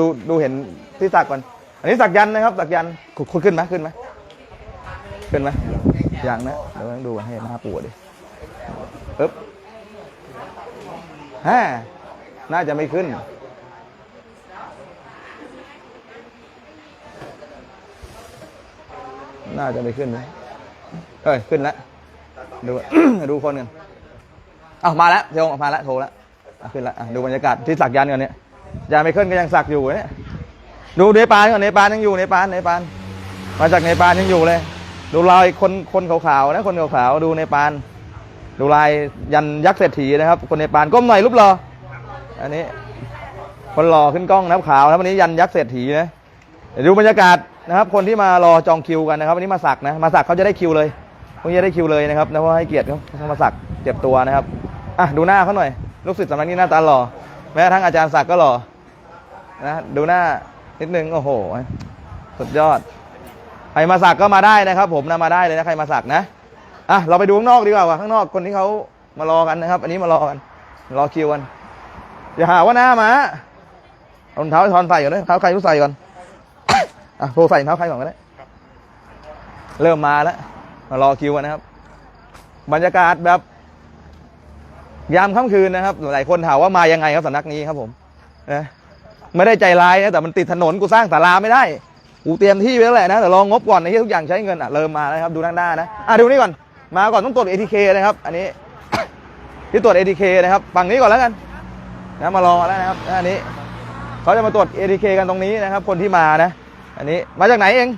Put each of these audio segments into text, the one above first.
ดูดูเห็นที่สักก่อน อันนี้สักยันต์นะครับ สักยันต์คุณคุณขึ้นไหมขึ้นไหมขึ้นไหมยังนะเดี๋ยวต้องดูให้หน้าปวดดิปึ๊บฮ่าน่าจะไม่ขึ้น น่าจะไม่ขึ้นนะเอ้ยขึ้นแล้วดูดูคนกันอ้าวมาแล้วเทงมาแล้วโทรแล้วขึ้นแล้วดูบรรยากาศที่สักยันต์กันเนี่ย ยาไม่ขึ้นก็ยังสักอยู่เนี่ยดูเนปาลก่อนเนปาลยังอยู่เนปาลเนปาลมาจากเนปาลยังอยู่เลย ดูลายคนคนขาวๆนะคนขาวๆดูเนปาลดูลายยันยักษ์เศรษฐีนะครับ คนเนปาลก้มหน่อยรูปรออันนี้ คนหล่อขึ้นกล้องนะครับขาวนะวันนี้ยันยักษ์เศรษฐีนะดูบรรยากาศนะครับ คนที่มารอจองคิวกันนะครับวันนี้มาสักนะมาสักเขาจะได้คิวเลยพวกนี้จะได้คิวเลยนะครับนะเพราะให้เกียรติเขาเขามาสักเจ็บตัวนะครับอะดูหน้าเขาหน่อยลูกศิษย์สำนักนี้หน้าตาหล่อ แม้กระทั่งอาจารย์สักก็หล่อนะดูหน้านิดนึงโอ้โห สุดยอด ใครมาสักก็มาได้นะครับ ผมนะมาได้เลยนะใครมาสักนะอะเราไปดูข้างนอกดีกว่าข้างนอกคนที่เขามารอกันนะครับ อันนี้มารอกัน รอคิวกันอย่าหาว่าหน้ามาเอารองเท้าทอนใส่ก่อนเลยเท้าใครรู้ใส่ก่อนอะโทรใส่เท้าใครก่อนก็ได้เริ่มมาแล้วมารอคิวกันนะครับ บรรยากาศแบบ ยามค่ำคืนนะครับหลายคนถามว่ามายังไงครับสำนักนี้ครับผมนะไม่ได้ใจร้ายนะแต่มันติดถนนกูสร้างศาลาไม่ได้กูเตรียมที่ไว้แล้วแหละนะแต่รองงบก่อนในที่ทุกอย่างใช้เงินอะเริ่มมาแล้วครับดูด้านหน้านะอะดูนี่ก่อนมาก่อนต้องตรวจ ATK นะครับอันนี้ที่ตรวจ ATK นะครับฝั่งนี้ก่อนแล้วกันนะมารอแล้วนะครับอันนี้เขาจะมาตรวจ ATK กันตรงนี้นะครับ คนที่มานะ อันนี้มาจากไหนเอง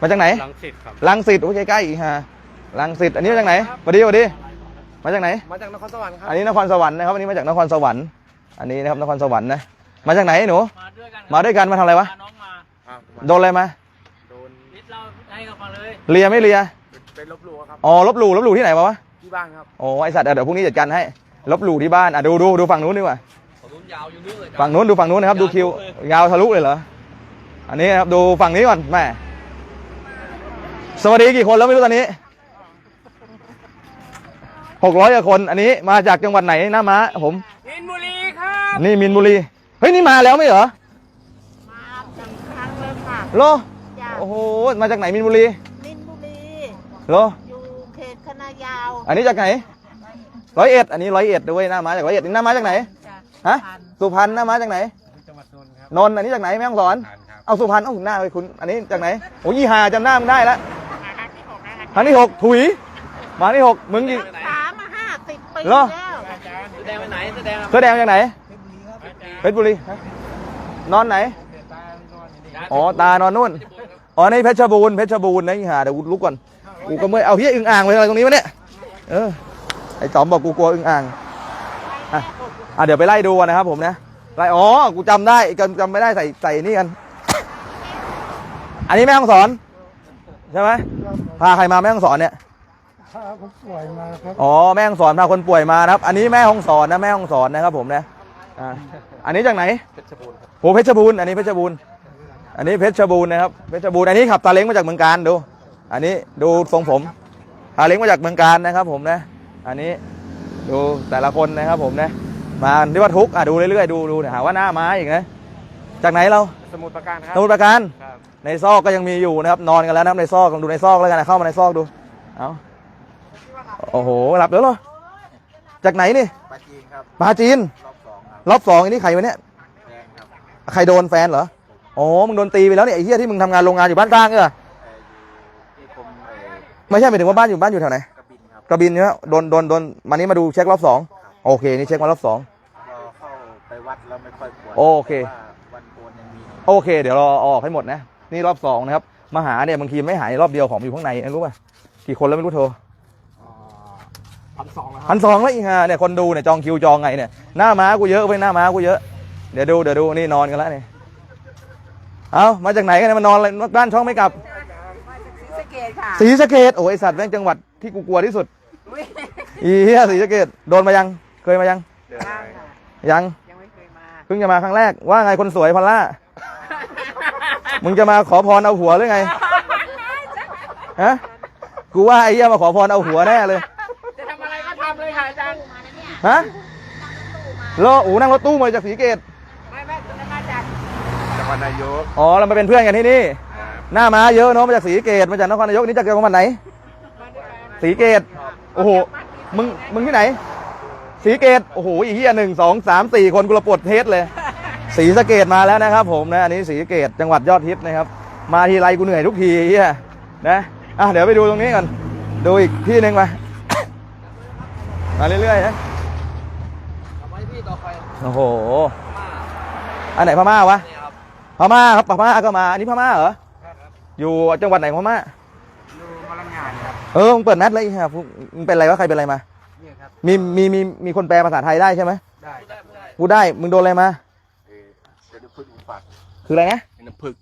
มาจากไหนลังสิตครับลังสิตโอ้ยใกล้ๆอีกฮะลังสิตอันนี้มาจากไหนสวัสดีสวัสดี มาจากไหน มาจากนครสวรรค์ครับอันนี้นครสวรรค์นะครับอันนี้มาจากนครสวรรค์อันนี้นะครับนครสวรรค์นะมาจากไหนหนูมาด้วยกันมาด้วยกันมาทำอะไรวะพาน้องมาอะโดนอะไรมาโดนนิดเราให้เขาฟังเลยเลียไม่เลียเป็นลบหลู่ครับอ๋อลบหลู่ลบหลู่ที่ไหนมาวะที่บ้านครับโอ้ไอสัตว์เดี๋ยวพรุ่งนี้จัดการให้ลบหลู่ที่บ้านอะดูดูดูฝั่งนู้นดีกว่าผมรุ่นยาวอยู่นู่นเลยฝั่งนู้นดูฝั่งนู้นนะครับดูคิวยาวทะลุเลยเหรออันนี้นะครับดูฝั่งนี้ก่อนแม่สวัสดีกี่คนแล้วไม่รู้ตอนนี้ หกร้อยกว่าคนอันนี้มาจากจังหวัดไหนหน้าม้าผมมินบุรีครับนี่มินบุรีเฮ้ยนี่มาแล้วไม่เหรอมาสองครั้งแล้วค่ะโลจากโอ้โหมาจากไหนมินบุรีมินบุรีโลอยู่เขตคณะยาวอันนี้จากไหนร้อยเอ็ดอันนี้ร้อยเอ็ดด้วยหน้าม้าจากร้อยเอ็ดนี่หน้าม้าจากไหนจากฮะพันสุพรรณหน้าม้าจากไหนจังหวัดนนท์ครับนนท์อันนี้จากไหนแม่ฮ่องสอนผ่านครับเอาสุพรรณเอ้าหน้าเลยคุณอันนี้จากไหนโอ้ยี่หาจำหน้ามึงได้แล้วครั้งที่หกแล้วครั้งที่หกถุยมาที่หกมึงกี่ เหรอแล้วแสดงไปไหนแสดงเสื้อแดงมาจากไหนเพชรบุรีฮะนอนไหน อ๋อ ตานอนนู่น อ๋อ ในเพชรบูรณ์เพชรบูรณ์นะอีห่าเดี๋ยวกูลุกก่อน กูก็เมื่อยเอาเฮียอึ่งอ่างไปอะไรตรงนี้วะเนี่ย เออ ไอ้จอมบอกกูกลัวอึ่งอ่าง อะอะเดี๋ยวไปไล่ดูกันนะครับผมนะ ไล่ อ๋อ กูจำได้จำจำไม่ได้ใส่ใส่นี่กัน อันนี้แม่ห้องสอน ใช่ไหมพาใครมาแม่ห้องสอนเนี่ย พาผมป่วยมาครับอ๋อแม่ห้องสอนพาคนป่วยมานะครับ อันนี้แม่ห้องสอนนะแม่ห้องสอนนะครับผมนะอ่าอันนี้จากไหนเพชรบูรณ์ครับโหเพชรบูรณ์อันนี้เพชรบูรณ์อันนี้เพชรบูรณ์นะครับเพชรบูรณ์อันนี้ขับตาเล้งมาจากเมืองการดู อันนี้ดูทรงผมตาเล้งมาจากเมืองการนะครับ ผมนะ อันนี้ดูแต่ละคนนะครับ ผมนะ มาที่ว่าทุกข์อะดูเรื่อยๆดูดูเนี่ยหาว่าหน้าม้าอีกนะจากไหนเราสมุทรปราการครับสมุทรปราการครับในซอกก็ยังมีอยู่นะครับ นอนกันแล้วนะครับในซอกลองดูในซอกแล้วกันนะเข้ามาในซอกดูเอา โอ้โหหลับแล้วเหรอจากไหนนี่ปาจีนครับปลาจีน รอบสองครับรอบสองอันนี้ใครวะเนี่ยแดงครับใครโดนแฟนเหรออ๋อมึงโดนตีไปแล้วเนี่ยไอ้เหี้ยที่มึงทำงานโรงงานอยู่บ้านสร้างเออเอ่ออยู่ที่กรมเอ่อไม่ใช่หมายถึงว่าบ้านอยู่บ้านอยู่แถวไหนกระบินครับกระบินใช่ไหมโดนโดนโดนมานี้มาดูเช็ครอบสองโอเคนี่เช็คมารอบสองพอเข้าไปวัดแล้วไม่ค่อยปวดโอเคพราะว่าวันโกนยังมีโอเค เดี๋ยวเราเอาออกให้หมดนะ นี่รอบสองนะครับมาหาเนี่ยบางทีไม่หายรอบเดียวของอยู่ข้างในนะรู้ป่ะกี่คนแล้วไม่รู้โทร พันสองแล้วคพัรับนสองแล้วอีกฮะเนี่ยคนดูเนี่ยจองคิวจองไงเนี่ยหน้าม้ากูเยอะไปหน้าม้ากูเยอะเดี๋ยวดูเดี๋ยวดูนี่นอนกันแล้วนี่เอามาจากไหนกันเนี่ยมานอนอะไรบ้านช่องไม่กลับศรีสะเกดค่ะศรีสะเกดโอ้ยไอ้สัตว์แม่งจังหวัดที่กูกลัวที่สุดอีเหี้ยศรีสะเกดโดนมายังเคยมายังเดือนอะไรครับยังยังไม่เคยมาเพิ่งจะมาครั้งแรกว่าไงคนสวยพันล่ามึงจะมาขอพรเอาหัวหรือไงฮะกูว่าไอ้เหี้ยมาขอพรเอาหัวแน่เลย ฮะโลอูนั่งรถตู้มาจากศรีสะเกดไม่ไม่จะมาจากรนายกอ๋อเรามาเป็นเพื่อนกันที่นี่ หน้าม้าเยอะเนาะมาจากศรีสะเกตมาจากนครนายกนี่จากจังหวัดไหนศรีสะเกตโอ้โหมึงมึงที่ไหนศรีสะเกตโอ้โหอีกที่หนึ่งสองสามสี่คนกูระปวดเทสเลยศรีสะเกตมาแล้วนะครับ ผมนะอันนี้ศรีสะเกตจังหวัดยอดฮิตนะครับ มาทีไรกูเหนื่อยทุกทีเฮียนะอะเดี๋ยวไปดูตรงนี้ก่อนดูอีกที่หนึ่งมามาเรื่อยๆนะ ทำไมพี่ต่อไป โอ้โหมาอันไหนพม่าวะเนี่ยครับพม่าครับพม่าก็มา อันนี้พม่าเหรออยู่จังหวัดไหนของพม่า ดูมาลังงานครับเออมึงเปิดแมทเลยครับมึงเป็นอะไรวะ ใครเป็นอะไรมาเนี่ยครับมีมีมีมีคนแปลภาษาไทยได้ใช่ไหมได้ครับกูได้ มึงโดนอะไรมา เออเดี๋ยวดูพึ่งฝักคืออะไรนะน้ำพึ่ง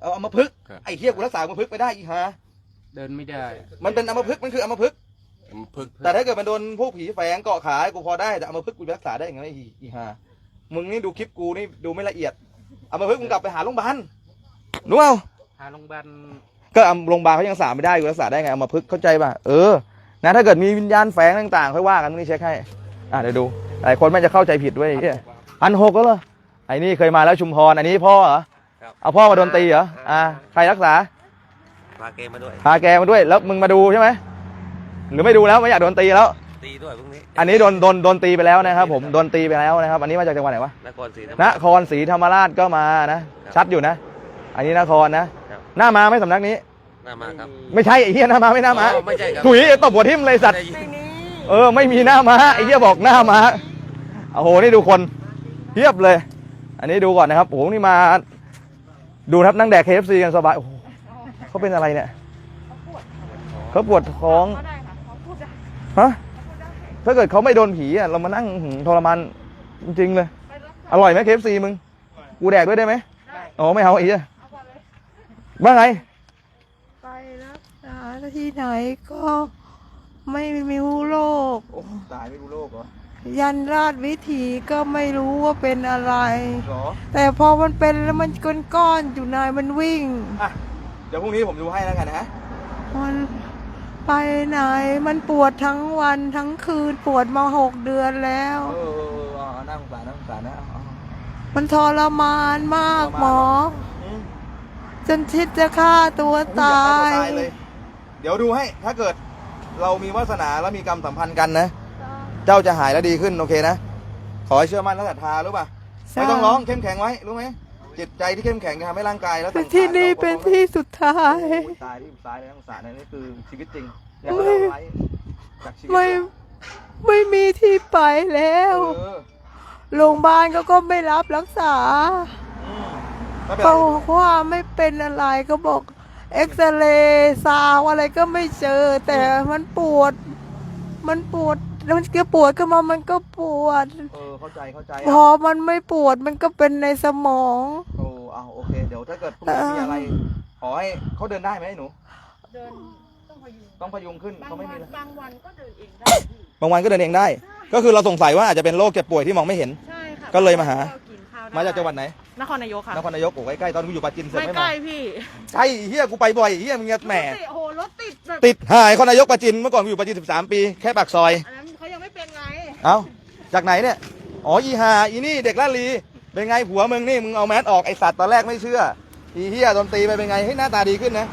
เอาเอามาพึกษ์ครับ ไอ้เทียกูรักษาเอามาพึกษ์ไม่ได้อีฮะเดินไม่ได้ มันเป็นเอามาพึกษ์มันคือเอามาพึกษ์ น้ำพึ่งแต่ถ้าเกิดมันโดนพวกผีแฝงเกาะขากูพอได้แต่เอามาพึกษ์กูรักษาได้ยังไงอีอีฮะมึงนี่ดูคลิปกูนี่ดูไม่ละเอียด เอามาพึกมึงกลับไปหาโรงพยาบาลรู้เปล่าหาโรงพยาบาลก็เอาโรงพยาบาลเขายังรักษาไม่ได้กูรักษาได้ไงเอามาพึกเข้าใจป่ะเออนะถ้าเกิดมีวิญญาณแฝงต่างๆค่อยว่ากันตรงนี้เช็คให้อะเดี๋ยวดูหลายคนไม่จะเข้าใจผิดด้วยเฮียพันหกก็เหรอไอ้นี่เคยมาแล้วชุมพรอันนี้พ่อเหรอเอาพ่อมาโดนตีเหรออ่าใครรักษาพาเกมมาด้วยพาแกมาด้วยแล้วมึงมาดูใช่ไหม หรือไม่ดูแล้วไม่อยากโดนตีแล้ว ตีด้วยพรุ่งนี้อันนี้โดนโดนโดนตีไปแล้วนะครับ ผมโดนตีไปแล้วนะครับ อันนี้มาจากจังหวัดไหนวะนครศรีธรรมนราช ครศรีธรรมราชก็มานะชัดอยู่นะ อันนี้นครนะครับ หน้ามาไหม่สำนักนี้ หน้ามาครับ ไม่ใช่ไอ้เหี้ยหน้ามาไม่หน้ามาอ๋อไม่ใช่ครับ ถุยตบหัวทิ่มเลยสัตว์ ได้ยินเออไม่มีหน้ามาไอ้เหี้ยบอกหน้ามาโอ้โหนี่ดูคนเทียบเลย อันนี้ดูก่อนนะครับโอ้โหนี่มา ดูนะครับนั่งแดก KFC กันสบายโอ้โหเขาเป็นอะไรเนี่ยเขาปวดท้องก็ได้ค่ะเขาพูดได้ ฮะถ้าเกิดเขาไม่โดนผีอะเรามานั่งหืมทรมานจริงๆเลย อร่อยไหมเคฟซีมึง กูแดกด้วยได้ไหมอ๋อไม่เอาไอ้เหี้ยว่าไง ไปรักษาที่ไหนก็ไม่มีโรค โอ้ตายไม่รู้โลกเหรอยันราชวิถีก็ไม่รู้ว่าเป็นอะไร หรอแต่พอมันเป็นแล้วมันก้อนๆอยู่นายมันวิ่ง อะเดี๋ยวพรุ่งนี้ผมดูให้แล้วกันนะ มัน ไปไหน มันปวดทั้งวันทั้งคืนปวดมาหกเดือนแล้ว เออเออเออเอาเอานั่งสงสารนั่งสงสารนะเอามันทรมานมากหมอ อืมจนคิดจะฆ่าตัวตายอากให้ตัวเลเดี๋ยวดูให้ ถ้าเกิดเรามีวาสนาแล้วมีกรรมสัมพันธ์กันนะ เจ้าจะหายแล้วดีขึ้นโอเคนะ ขอให้เชื่อมั่นและศรัทธารู้ป่ะ ไม่ต้องร้องเข้มแข็งไว้รู้ไหม จิตใจที่เข้มแข็งจะทำให้ร่างกายแล้วแต่สังขารที่นี่ราเป็นที่สุดท้ายโอ้ยตายที่ตายเลยทั้งสารนี่คือชีวิตจริงอยากให้เราไว้จากชีวิตไม่ไม่มีที่ไปแล้เอวอโรงพยาบาลเขาก็ไม่รับรักษาอืมไม่เป็นเขาไรบอกว่าไม่เป็นอะไรก็บอก เอ็กซเรย์ซาวอะไรก็ไม่เจอ แต่มันปวด มันปวด แล้วมันก็ปวดขึ้นมามันก็ปวด เออเข้าใจเข้าใจพอมันไม่ปวดมันก็เป็นในสมอง โอ้เอาโอเค เดี๋ยวถ้าเกิดพรุ่งนี้มีอะไร ขอให้เขาเดินได้ไหมหนู เดินต้องพยุงต้องพยุงขึ้นบางเขาไม่วัมีนเลยบางวันก็เดินเองได้พี่บางวันก็เดินเองได้ ก็คือเราสงสัยว่าอาจจะเป็นโรคเจ็บป่วยที่มองไม่เห็น ใช่ค่ะก็เลยมาหากินข้วได้มาจากจังหวัดไหนนครนายกค่ะนครนายกโอ้ใกล้ๆตอนกูอยู่ปราจินเสร็จไม่ไม่ใกมาล้พี่ใช่เฮียกูไปบ่อยเฮียมึงจะแหม รถติดโอ้โหรถติดแบบติดหายนครนายกปราจินเมื่อก่อนกูอยู่ปราจิน13 ปี แค่ปากซอยอันนั้นเขายังไม่เป็นไง เอ้าจากไหนเนี่ย อ๋ออีหาอีนี่เด็กลาดลีเป็นไงผัวมึงนี่มึงเอาแมสออกไอสัตว์ตอนแรกไม่เชื่อ อีเฮียโดนตีไปเป็นไงเฮ้ยหน้าตาดีขึ้นนะ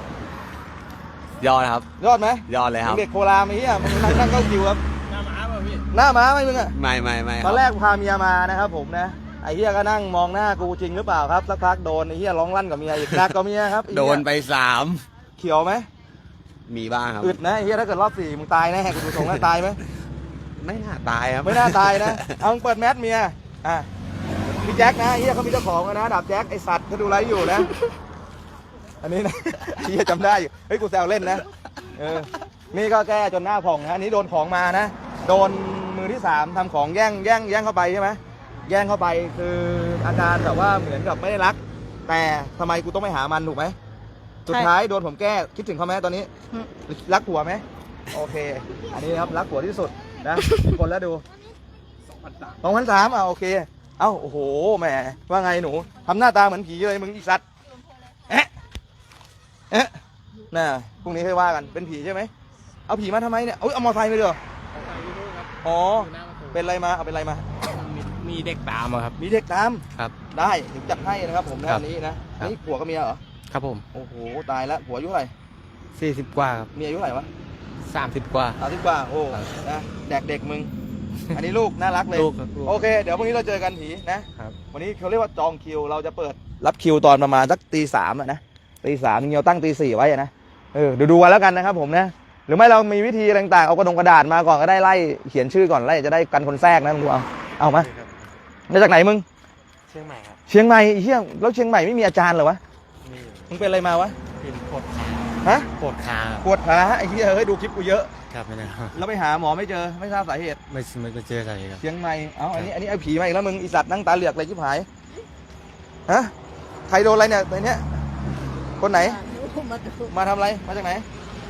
ยอดครับ ยอดไหมยอดเลยคมึรับงเด็กโครามไอ้เฮียมึงนั่งนั่งเข้าคิวครับ หน้าม้าป่ะพี่ หน้าม้าไหมมึงอะไม่ไม่ไม่คตรัอบนแรกพาเมียมานะครับผมนะ ไอ้เฮียก็นั่งมองหน้ากูจริงหรือเปล่าครับสักพักโดนไอ้เฮียร้องลั่นกับเมียอีกหนักกับเมียครับไอ้โดเหี้ยนไปสามเขียวไหมมีบ้างครับอึดนะไอ้เฮียถ้าเกิดรอบสี่มึงตายแน่กูดูทรงแล้วตายไหม ไม่น่าตายครับไม่น่าตายนะ เอามึงเปิดแมสเมีย อะพี่แจ็คนะเฮียเขามีเจ้าของแล้วนะดาบแจ็คไอสัตว์เขาดูไลฟ์อยู่นะ อันนี้นะเฮียจำได้อยู่เฮ้ยกูแซวเล่นนะ เออ นี่ก็แก้จนหน้าผ่องนะอันนี้โดนของมานะ โดนมือที่สามทำของแย่งแย่งแย่งเข้าไปใช่ไหมแย่งเข้าไปคืออาการแบบว่าเหมือนกับไม่ได้รัก แต่ทำไมกูต้องไปหามันถูกไหม สุดท้ายโดนผมแก้คิดถึงเขาไหมตอนนี้ รักผัวไหม โอเค อันนี้นะครับรักผัวที่สุด นะคนแล้วดูสองพันสามอะโอเค เอ้าโอ้โหแหมว่าไงหนูทำหน้าตาเหมือนผีเลยมึงอีสัตว์เอ๊ะเอ๊ะน่ะพรุ่งนี้ค่อยว่ากันเป็นผีใช่ไหมเอาผีมาทำไมเนี่ยเอาเอามอเตอร์ไซค์ไปเถอะอ๋อเป็นไรมาเอาเป็นไรมามีมีมีเด็กตามอะครับ มีเด็กตามครับ ได้ถึงจัดให้นะครับผมนะครับอันนี้นะครับนี่ผัวกับเมียเหรอครับผม โอ้โหตายแล้วผัวอายุเท่าไหร่สี่สิบกว่าครับเมียอายุเท่าไหร่วะ สามสิบกว่า สามสิบกว่าโอ้ครับนะแดกเด็กมึง อันนี้ลูกน่ารักเลย ลูกครับลูก โอเค เดี๋ยวพรุ่งนี้เราเจอกันผีนะ ครับ วันนี้เขาเรียกว่าจองคิวเราจะเปิดรับคิวตอนประมาณสักตีสามอะนะตีสามจริงๆเราตั้งตีสี่ไว้อะนะเออดูดูๆกันแล้วกันนะครับผมนะหรือไม่เรามีวิธีอะไรต่างๆเอากระดงกระดาษมาก่อนก็ได้ไล่เขียนชื่อก่อนไล่จะได้กันคนแทรกนะมึงดูเอาเอามามาจากไหนมึงเชียงใหม่ครับ เชียงใหม่เฮียแล้วเชียงใหม่ไม่มีอาจารย์เหรอวะมีมึงเป็นอะไรมาวะเป็นปวด ฮะปวดขาปวดขาไอ้เฮียเฮ้ยดูคลิปกูเยอะ ครับไม่ได้ครับแล้วไปหาหมอไม่เจอไม่ทราบสาเหตุไม่ไม่ไม่เจออะไรครับเชียงใหม่เอาอันนี้อันนี้ไอ้ผีมาอีกแล้วมึงอีสัตว์นั่งตาเหลือกเลยชิบหายฮะใครโดนอะไรเนี่ยไอ้เนี้ยคนไหนมาดูมาทำอะไรมาจากไหน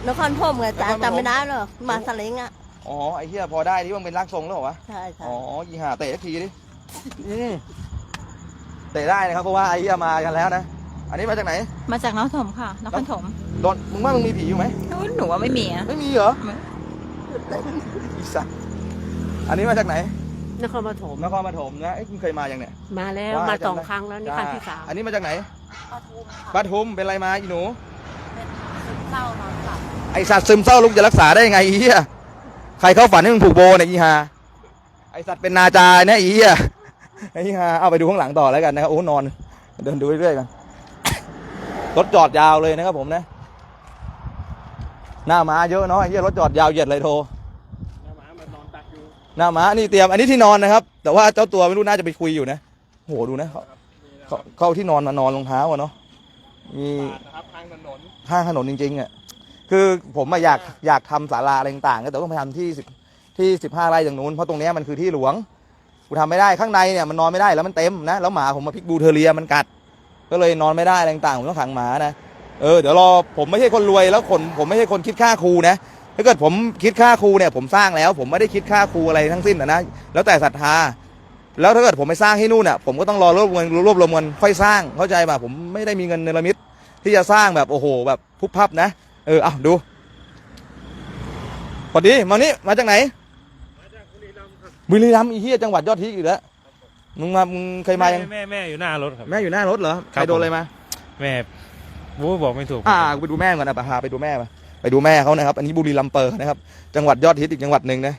นครพนมไงจ้านครปฐมจำไม่ได้หรอมาสลิงอะอ๋อไอ้เหี้ยพอได้ที่มันเป็นร่างทรงแล้วเหรอวะใช่ใช่อ๋อยีห่าเตะสักทีดิอืมเตะได้นะครับเพราะว่าไอ้เหี้ยมากันแล้วนะอันนี้มาจากไหน มาจากน้องถมค่ะนครถม โดนมึงว่ามึงมีผีอยู่ไหมอุ๊ยหนูว่าไม่มีอะ ไม่มีเหรอไม่ อีสัตว์อันนี้มาจากไหนนครปฐมนครปฐมนะเอ้ยคุณเคยมายังเนี่ยมาแล้วว่ามาจำได้สองครั้งแล้วนี่ครั้งที่สามอันนี้มาจากไหนปทุมเป็นอะไรมาอีหนูเศร้านอนหลับไอสัตว์ซึมเศร้าลูกจะรักษาได้ยังไงอีเหี้ยใครเข้าฝันให้มึงผูกโบเนี่ยอีฮาไอสัตว์เป็นนาจาเนี่ยอีเหี้ยไออีฮาเอาไปดูข้างหลังต่อแล้วกันนะครับโอ้นอน เดินดูเรื่อยๆกันรถจอดยาวเลยนะครับผมนะ หน้าม้าเยอะเนาะไอ้เหี้ยรถจอดยาวเหยียดเลยโทรหน้าม้านี่เตรียมอันนี้ที่นอนนะครับ แต่ว่าเจ้าตัวไม่รู้น่าจะไปคุยอยู่นะโหดูนะเขาเขาเข้าที่นอนมานอนรองเท้าอะเนาะมีนะครับทางถนนข้างถนนจริงๆอะ คือผมอะอยากอยากทำศาลาอะไรต่างๆ แต่ต้องไปทำที่สิบที่สิบห้าไร่ตรงนู้น เพราะตรงเนี้ยมันคือที่หลวง กูทำไม่ได้ข้างในเนี่ยมันนอนไม่ได้แล้วมันเต็มนะ แล้วหมาผมมาพิกบูเทอเรียมันกัด ก็เลยนอนไม่ได้อะไรต่างๆผมต้องขังหมานะ เออเดี๋ยวรอผมไม่ใช่คนรวยแล้วคนผมไม่ใช่คนคิดค่าครูนะถ้าเกิดผมคิดค่าครูเนี่ยผมสร้างแล้ว ผมไม่ได้คิดค่าครูอะไรทั้งสิ้นนะนะแล้วแต่ศรัทธา แล้วถ้าเกิดผมไปสร้างที่นู่นอะผมก็ต้องรอรวบรวมรวบรวมเงินค่อยสร้างเข้าใจป่ะผมไม่ได้มีเงินเนรมิตที่จะสร้างแบบโอ้โห แบบพุบพับนะเออเอาดูพอดีมานี่มาจากไหนบุรีรัมย์อีเหี้ยจังหวัดยอดฮิตอีกแล้วมึงมามึงเคยมายังแม่แม่อยู่หน้ารถครับแม่อยู่หน้ารถเหรอคใครัรบโดนอะไรมาแม่ วู้บอกไม่ถูกอ่ากูไปดูแม่ก่อนนะพาไปดูแม่มาไปดูแม่เขานะครับ อันนี้บุรีรัมเปอร์นะครับ จังหวัดยอดฮิตอีกจังหวัดหนึ่งนะ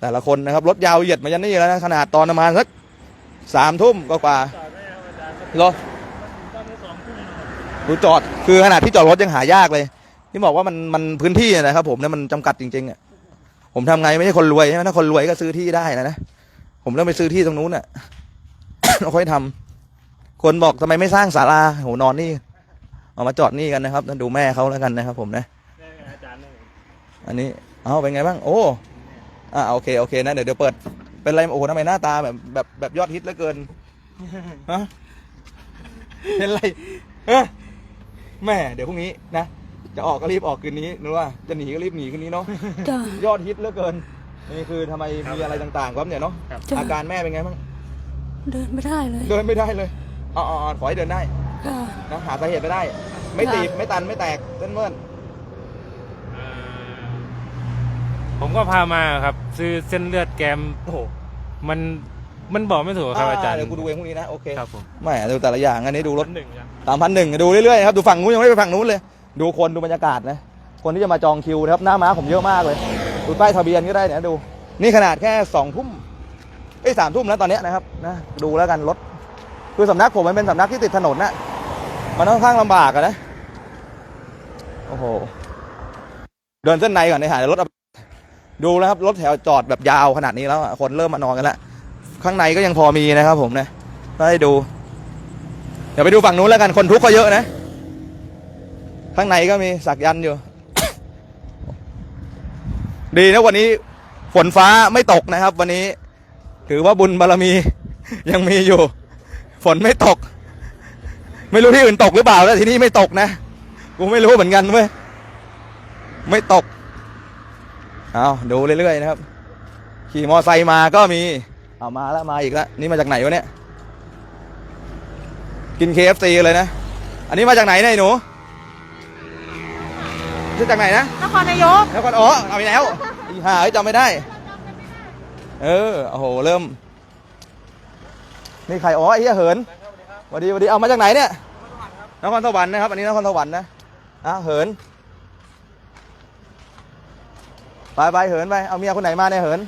แต่ละคนนะครับรถยาวเหยียดมายันนี่แล้วนะขนาดตอนประมาณสักสามทุ่มก็กว่าเหรอดูจอดคือขนาดที่จอดรถยังหายากเลยที่บอกว่ามันมันพื้นที่นะครับผมเนี่ยมันจำกัดจริงๆอะผมทำไงไม่ใช่คนรวยใช่ไหมถ้าคนรวยก็ซื้อที่ได้นะนะผมเริ่มไปซื้อที่ตรงนู้นอะเราค่อยทำคนบอกทำไมไม่สร้างศาลาโหนอนนี่ เอามาจอดนี่กันนะครับท่านดูแม่เขาแล้วกันนะครับ ผมนะอันนี้เอาเป็นไงบ้างโอ้อ่าโอเคโอเคนะเดี๋ยวเดี๋ยวเปิดเป็นไรโอ้โหทำไมหน้าตาแบบแบบแบบยอดฮิตเหลือเกินฮะเป็นไรเอ้อแม่เดี๋ยวพรุ่งนี้นะจะออกก็รีบออกคืนนี้นึกว่าจะหนีก็รีบหนีคืนนี้เนาะจ้ะยอดฮิตเหลือเกินนี่คือทำไมมีอะไรต่างๆครับเนี่ยเนาะจ้ะอาการแม่เป็นไงบ้างเดินไม่ได้เลย เดินไม่ได้เลยอ๋ออ๋ออ๋อขอให้เดินได้ค่ะ นะหาสาเหตุไม่ได้ ไม่ตีบไม่ตันไม่แตกเส้นเมื่อนผมก็พามาครับซื้อเส้นเลือดแกมโอ้โหมันมันบอกไม่ถูกครับอาจารย์เดี๋ยวกูดูเองพรุ่งนี้นะโอเคครับผมแหม่ดูแต่ละอย่างอันนี้ดูรถหนึ่งครับสามพันหนึ่งดูเรื่อยๆนะครับดูฝั่งนู้นยังไม่ไปฝั่งนู้นเลย ดูคนดูบรรยากาศนะคนที่จะมาจองคิวนะครับหน้าม้าผมเยอะมากเลยดูป้ายทะเบียนก็ได้เนี่ยดู นี่ขนาดแค่สองทุ่มเอ้ยสามทุ่มแล้วตอนเนี้ยนะครับนะดูแล้วกันรถคือสำนักผมมันเป็นสำนักที่ติดถนนนะ มันค่อนข้างลำบากอะนะ โอ้โห เดินเส้นในก่อนในหาในรถดูนะครับ รถแถวจอดแบบยาวขนาดนี้แล้วคนเริ่มมานอนกันแล้วข้างในก็ยังพอมีนะครับผมนะได้ดู เดี๋ยวไปดูฝั่งนู้นแล้วกันคนทุกข์ก็เยอะนะ ข้างในก็มีสักยันอยู่ ดีนะวันนี้ฝนฟ้าไม่ตกนะครับ วันนี้ ถือว่าบุญบารมียังมีอยู่ ฝนไม่ตก ไม่รู้ที่อื่นตกหรือเปล่าแต่ที่นี่ไม่ตกนะกูไม่รู้เหมือนกันเว้ยไม่ตกเอาดูเรื่อยๆนะครับ ขี่มอไซค์มาก็มีเอามาแล้วมาอีกแล้วนี่มาจากไหนวะเนี่ยกิน KFC เลยนะ อันนี้มาจากไหนเนี่ยไอ้หนูมาจากไหนนะนครนายกนครอ๋อเอาไปแล้วอีห่าเอ้ยจำไม่ได้ เออโอ้โหเริ่ม นี่ใครอ๋อไอ้เหี้ยเหินส วัสดีสวัสดีเอามาจากไหนเนี่ยนครสวรรค์นะครับอันนี้นครสวรรค์นะอะเหินไปไปเหินไปเอาเมียคนไหนมาเนี่ยเหิน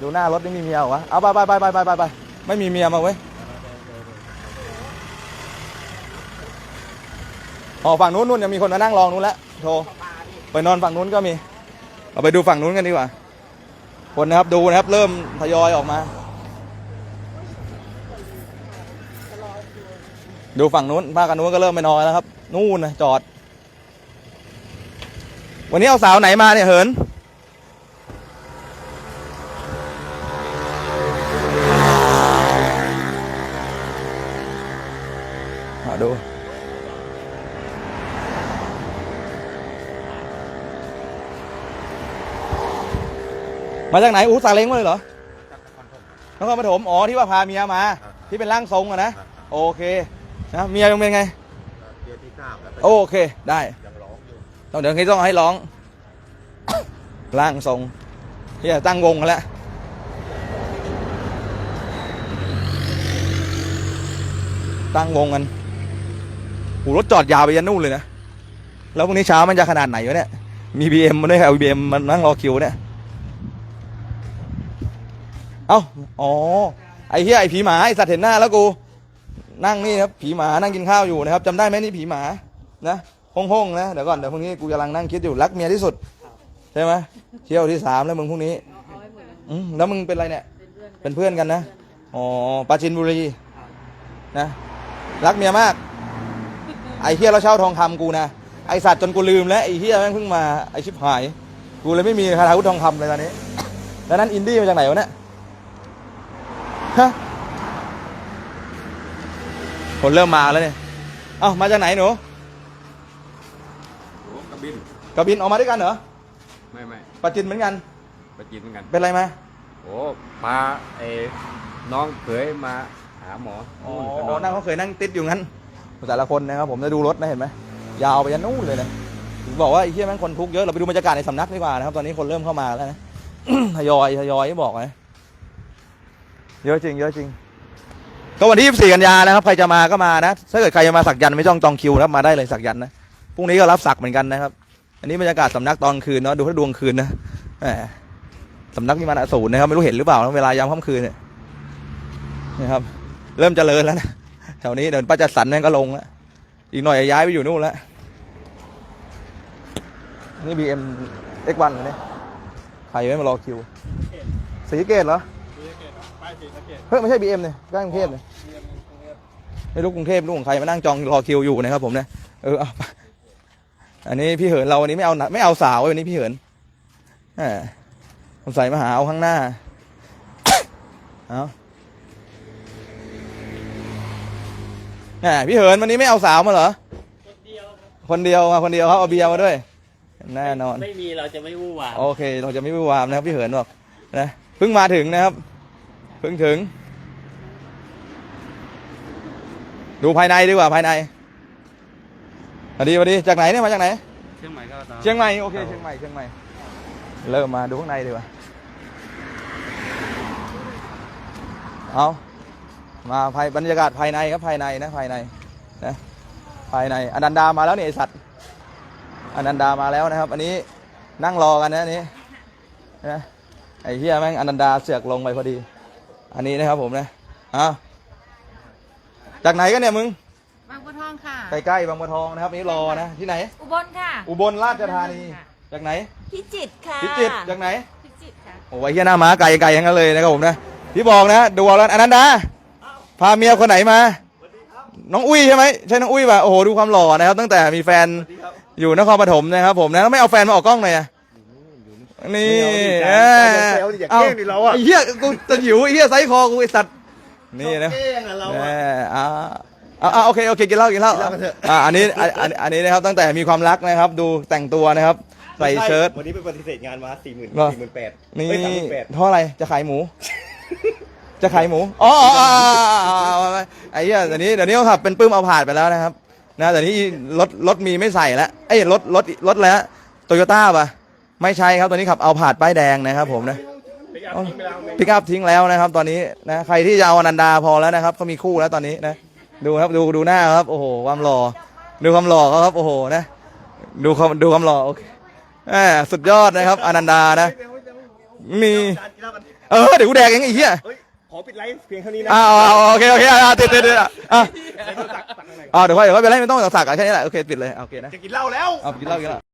ดูหน้ารถนี่มีเมียเหรอวะเอาไปไปไปไปไปไปไม่มีเมียมาเว้ยอ๋อฝั่งนู้นนู่นยังมีคนมานั่งรองนู้นแล้วโทรไปนอนฝั่งนู้นก็มีเราไปดูฝั่งนู้นกันดีกว่า คนนะครับดูนะครับ เริ่มทยอยออกมา ดูฝั่งนู้นภาคกันนู้นก็เริ่มไปนอนแล้วครับ นู่นนะจอด วันนี้เอาสาวไหนมาเนี่ยเหิน มาดู มาจากไหนอู้สาเล้งมาเลยเหรอนครปฐมอ๋อที่ว่าพาเมียมา ที่เป็นร่างทรงอะนะ โอเค นะเมียยังเป็นไงโอเคได้ต้องเดี๋ยวนี้ต้องให้ร้อง ร่างทรงที่จะตั้งวงกันแล้วตั้งวงกันหูรถจอดยาวไปยันนู่นเลยนะ แล้วพรุ่งนี้เช้ามันจะขนาดไหนวะเนี่ย มีบีเอ็มมาด้วยเอาบีเอ็มมันนั่งรอคิวเนี่ย เอ้า อ๋อ ไอ้เหี้ยไอ้ผีหมาไอ้สัตว์เห็นหน้าแล้วกู นั่งนี่ครับผีหมานั่งกินข้าวอยู่นะครับจำได้ไหมนี่ผีหมานะห้องๆนะเดี๋ยวก่อนเดี๋ยวพรุ่งนี้กูกำลังนั่งคิดอยู่รักเมียที่สุดใช่ไหมเที่ยวที่สามแล้วมึงพรุ่งนี้อืมแล้วมึงเป็นอะไรเนี่ยเป็นเพื่อนกันนะอ๋อปราจินบุรีนะรักเมียมาก ไอ้เฮียเราเช่าทองคำกูนะไอสัตว์จนกูลืมแล้วไอ้เฮียแม่งเพิ่งมาไอชิบหาย กูเลยไม่มีคาถาวุธทองคำเลยตอนนี้ แล้วนั้นอินดี้มาจากไหนวะเนี่ยฮะ คนเริ่มมาแล้วเนี่ย เอ้ามาจากไหนหนูกระบินกระบินออกมาด้วยกันเหรอ ไม่ไม่ปราจินเหมือนกัน ไปกินเหมือนกันเป็นไรมาโอ้พาไอ้น้องเขยมาหาหมออ๋อนู่นก็นั่งเขาเคยนั่งติดอยู่งั้น แต่ละคนนะครับผมจะดูรถนะเห็นไหมยาวไปยันนู่นเลยนะถึงบอกว่าไอ้เหี้ยแม่งคนทุกข์เยอะ เราไปดูบรรยากาศในสำนักดีกว่านะครับตอนนี้คนเริ่มเข้ามาแล้วนะ ทยอยทยอยที่บอกนะเยอะจริงเยอะจริง ก็วันที่ 24 กันยานะครับ ใครจะมาก็มานะ ถ้าเกิดใครจะมาสักยันไม่ต้องจองคิวนะครับมาได้เลยสักยันนะ พรุ่งนี้ก็รับสักเหมือนกันนะครับ อันนี้บรรยากาศสำนักตอนคืนเนาะ ดูถ้าดวงคืนนะแหมสำนักวิมานอสูรนะครับ ไม่รู้เห็นหรือเปล่านะเวลายามค่ำคืนเนี่ยนะครับ เริ่มเจริญแล้วนะ แถวนี้เดินป้าจัดสรรนั่นก็ลงแล้ว อีกหน่อยจะย้ายไปอยู่นู่นแล้ว นี่บีเอ็มเอ็กวันเนี่ย ใครไม่มารอคิวสีเกตเหรอ เฮ้ยไม่ใช่บีเอ็มเนี่ยใกล้กรุงเทพเลยไม่รู้กรุงเทพรู้ของใครมานั่งจองรอคิวอยู่นะครับผมเนี่ยเออเอาไปอันนี้พี่เหินเราวันนี้ไม่เอาหนักไม่เอาสาววันนี้พี่เหินแหมสงสัยมาหาเอาข้างหน้าเอาแหมพี่เหินวันนี้ไม่เอาสาวมาเหรอคนเดียวมาคนเดียวครับเอาเบียร์มาด้วย แน่นอน ไม่มีเราจะไม่วู่วามโอเค เราจะไม่วิวามนะครับพี่เหินบอกนะเพิ่งมาถึงนะครับ เพิ่งถึง ดูภายในดีกว่าภายในสวัสดีสวัสดีจากไหนเนี่ยมาจากไหน เชียงใหม่ก็ตามเชียงใหม่โอเคเชียงใหม่เชียงใหม่เริ่มมาดูข้างในดีกว่าเอามาภายบรรยากาศภายในครับภายในนะภายในนะภายในอนันดามาแล้วเนี่ยไอสัตว์อนันดามาแล้วนะครับ อันนี้นั่งรอกันนะอันนี้นะไอ้เหี้ยแม่งอนันดาเสือกลงไปพอดี อันนี้นะครับผมนะอ้าวจากไหนกันเนี่ยมึง บางบัวทองค่ะ ใกล้ๆบางบัวทองนะครับอันนี่รอนะที่ไหน อุบลค่ะ อุบลราชธานี จากไหนพิจิตรค่ะพิจิตรจากไหนพิจิตรค่ะ โอ้ยเฮียหน้าม้าไกลไกลทั้งนั้นเลยนะครับผมนะพี่บอกนะดูเอาแล้วอนันดาพาเมียคนไหนมาน้องอุ้ยใช่ไหมใช่น้องอุ้ยป่ะโอ้โหดูความหล่อนะครับ ตั้งแต่มีแฟนอยู่นครปฐมนะครับผมนะแล้วไม่เอาแฟนมาออกกล้องหน่อยอะ นี่ไม่เอเอาดิออย่าแกล้งดิเราอะไอ้เหี้ยกูจะหิวไอ้เหี้ยไซส์คอกูไอ้สัตว์นี่นะเก้งอะเราแหอะมอ่าอ่าโอเคโอเคกินเหล้ากินเหล้ากินเหล้ากันเถอะอ่าอันนี้อันอันอันนี้นะครับตั้งแต่มีความรักนะครับ ดูแต่งตัวนะครับ ใส่เชิ้ตวันนี้ไปปฏิเสธงานมาสี่หมื่นเหรอสี่หมื่นแปดนี่สามหมื่นแปดเพราะอะไรจะขายหมู จะขายหมูอ๋ออ๋ออ๋ออ๋ออ๋ออ๋อไอ้เหี้ยเดี๋ยวนี้เดี๋ยวนี้เขาขับเป็นปื้มเอาผ่านไปแล้วนะครับนะแต่นี้รถรถมีไม่ใส่แล้วเอ้ยรถรถรถอะไรฮะโตโยต้าป่ะ ไม่ใช่ครับตอนนี้ขับเอาผ่านป้ายแดงนะครับ ผมนะไปเอาพิกอัพทิ้งแล้วนะครับ ตอนนี้นะใครที่จะเอาอนันดาพอแล้วนะครับเขามีคู่แล้วตอนนี้นะ ดูครับดูดูหน้าครับ โอ้โหความหล่อดูความหล่อเขาครับ โอ้โหนะ ดูความดูความหล่อโอเคแหมสุดยอดนะครับ อนันดานะ มีเออเดี๋ยวกูแดกเองไอ้เหี้ยเฮ้ยขอปิดไลฟ์เพียงเท่านี้นะอ่าโอเคโอเคอ่าติดติดติดอะอะอ่าเดี๋ยวค่อยเดี๋ยวค่อยไปไล่ไม่ต้องสักสักกันแค่นี้แหละโอเคปิดเลยโอเคนะจะกินเหล้าแล้วเอากินเหล้ากินเหล้า